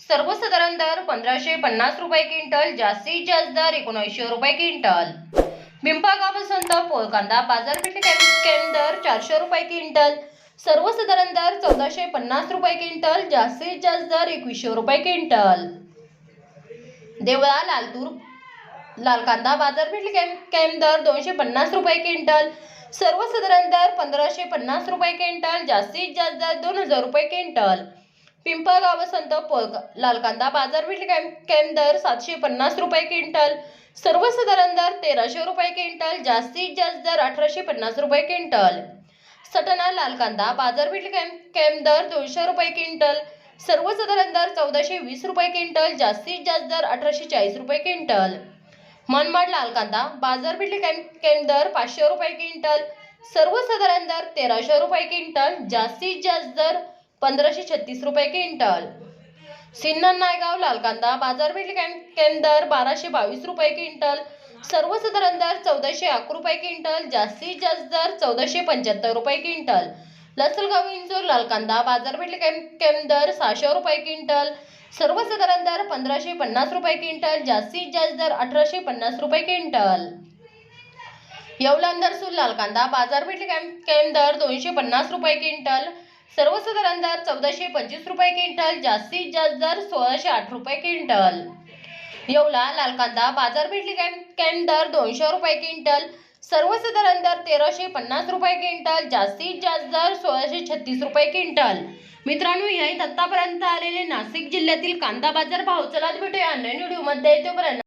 सर्वसाधारण दर पंधराशे पन्नास रुपये क्विंटल जास्तीत जास्त दर एकोणऐंशी रुपये क्विंटल. पिंपळगाव वसंत पोळ कांदा बाजारपेठ दर चारशे रुपये क्विंटल. सर्वसाधारण दर चौदाशे पन्नास रुपये क्विंटल जास्तीत जास्त दर एकवीसशे रुपये क्विंटल. देवळा लालतूर लाल कांदा बाजारपेठ कॅम दर दोनशे पन्नास रुपये क्विंटल. सर्वसाधारण दर पंधराशे पन्नास रुपये क्विंटल जास्तीत जास्त दर दोन हजार रुपये क्विंटल. पिंपळगाव संत लालकांदा बाजार कांदा बाजारपेठ दर सातशे पन्नास रुपये क्विंटल. सर्वसाधारण दर तेराशे रुपये क्विंटल जास्तीत जास्त दर अठराशे पन्नास रुपये क्विंटल. सटना लालकांदा बाजारपेठ कॅम कॅम दर दोनशे रुपये क्विंटल. सर्वसाधारण दर चौदाशे वीस रुपये क्विंटल जास्तीत जास्त दर अठराशे चाळीस रुपये क्विंटल. मनमाड लालकांदा बाजारपेठ कॅम कॅम दर पाचशे रुपये क्विंटल. सर्वसाधारण दर तेराशे रुपये क्विंटल जास्तीत जास्त दर पंधराशे छत्तीस रुपये क्विंटल. सिन्नर नायगाव लाल कांदा बाजारपेठ केंद्र बाराशे बावीस रुपये क्विंटल. सर्वसाधारण दर चौदाशे अकरा रुपये क्विंटल. जास्तीत जास्त दर चौदाशे पंच्याहत्तर रुपये क्विंटल. लसलगाव इंजोर लाल कांदा बाजारपेठ केम दर सहाशे रुपये क्विंटल. सर्वसाधारण दर पंधराशे पन्नास रुपये क्विंटल. जास्तीत जास्त दर अठराशे पन्नास रुपये क्विंटल. येवलांदर सूर लाल कांदा बाजारपेठ केम दर दोनशे पन्नास रुपये क्विंटल. सर्वसाधारण दर चौदाशे पंचवीस रुपये क्विंटल जास्तीत जास्त दर सोळाशे आठ रुपये क्विंटल. येवला लाल कांदा बाजारपेठ कॅन दर दोनशे रुपये क्विंटल सर्वसाधारण दर तेराशे पन्नास रुपये क्विंटल जास्तीत जास्त दर सोळाशे छत्तीस रुपये क्विंटल. मित्रांनो हे आहेत आतापर्यंत आलेले नाशिक जिल्ह्यातील कांदा बाजार भाव चला भेटूया ऑनलाईन व्हिडिओमध्ये तोपर्यंत